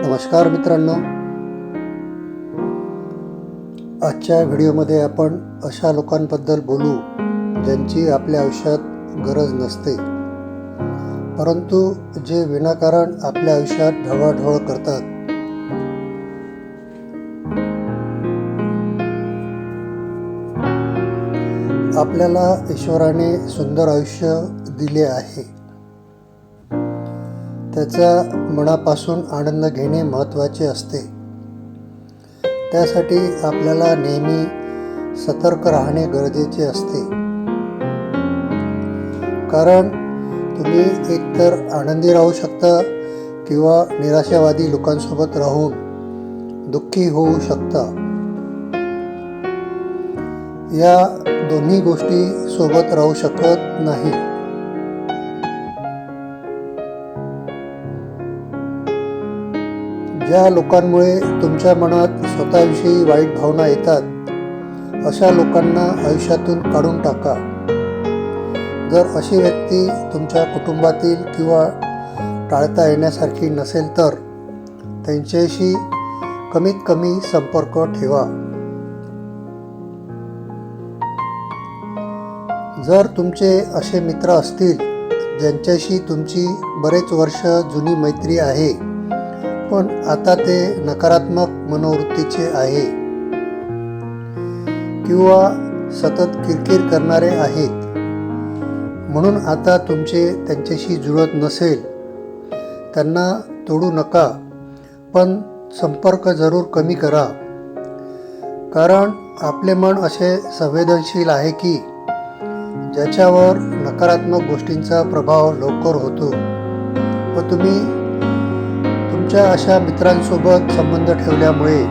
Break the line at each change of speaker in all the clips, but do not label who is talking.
नमस्कार मित्रांनो. आजच्या व्हिडिओमध्ये आपण अशा लोकांबद्दल बोलू ज्यांची आपल्या आयुष्यात गरज नसते. परंतु जे विनाकारण आपल्या आयुष्यात ढवळाढवळ करतात. आपल्याला ईश्वराने सुंदर आयुष्य दिले आहे. त्याचा मनापासून आनंद घेणे महत्त्वाचे असते. त्यासाठी आपल्याला नेहमी सतर्क राहणे गरजेचे असते. कारण तुम्ही एकतर आनंदी राहू शकता किंवा निराशावादी लोकांसोबत राहून दुःखी होऊ शकता. या दोन्ही गोष्टी सोबत राहू शकत नाही. ज्या लोकांमुळे तुमच्या मनात स्वतःविषयी वाईट भावना येतात अशा लोकांना आयुष्यातून काढून टाका. जर अशी व्यक्ती तुमच्या कुटुंबातील किंवा टाळता येण्यासारखी नसेल तर त्यांच्याशी कमीत कमी संपर्क ठेवा. जर तुमचे असे मित्र असतील ज्यांच्याशी तुमची बरेच वर्ष जुनी मैत्री आहे पण आता ते नकारात्मक मनोवृत्तीचे आहे. किंवा सतत किरकिर करणारे आहेत. म्हणून आता तुमचे त्यांच्याशी जुळत नसेल. त्यांना तोडू नका. पण संपर्क जरूर कमी करा. कारण आपले मन असे संवेदनशील आहे की ज्याच्यावर नकारात्मक गोष्टींचा प्रभाव लवकर होतो. व तुम्ही तुमच्या अशा मित्रांसोबत संबंध ठेवल्यामुळे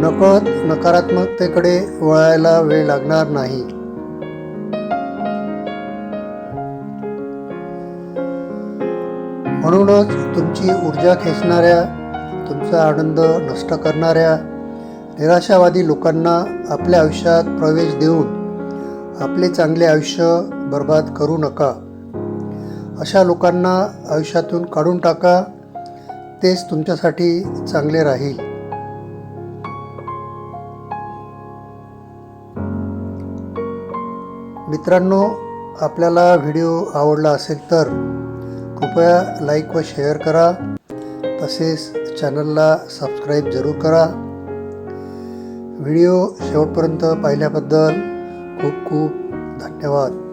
नकळत नकारात्मकतेकडे वळायला वेळ लागणार नाही. म्हणूनच तुमची ऊर्जा खेचणाऱ्या तुमचा आनंद नष्ट करणाऱ्या निराशावादी लोकांना आपल्या आयुष्यात प्रवेश देऊन आपले चांगले आयुष्य बर्बाद करू नका. अशा लोकांना आयुष्यातून काढून टाका. तेच तुमच्यासाठी चांगले राहील. मित्रांनो आपल्याला व्हिडिओ आवडला असेल तर कृपया लाईक व शेअर करा. तसेच चॅनलला सबस्क्राईब जरूर करा. व्हिडिओ शेवटपर्यंत पाहिल्याबद्दल खूप खूप धन्यवाद.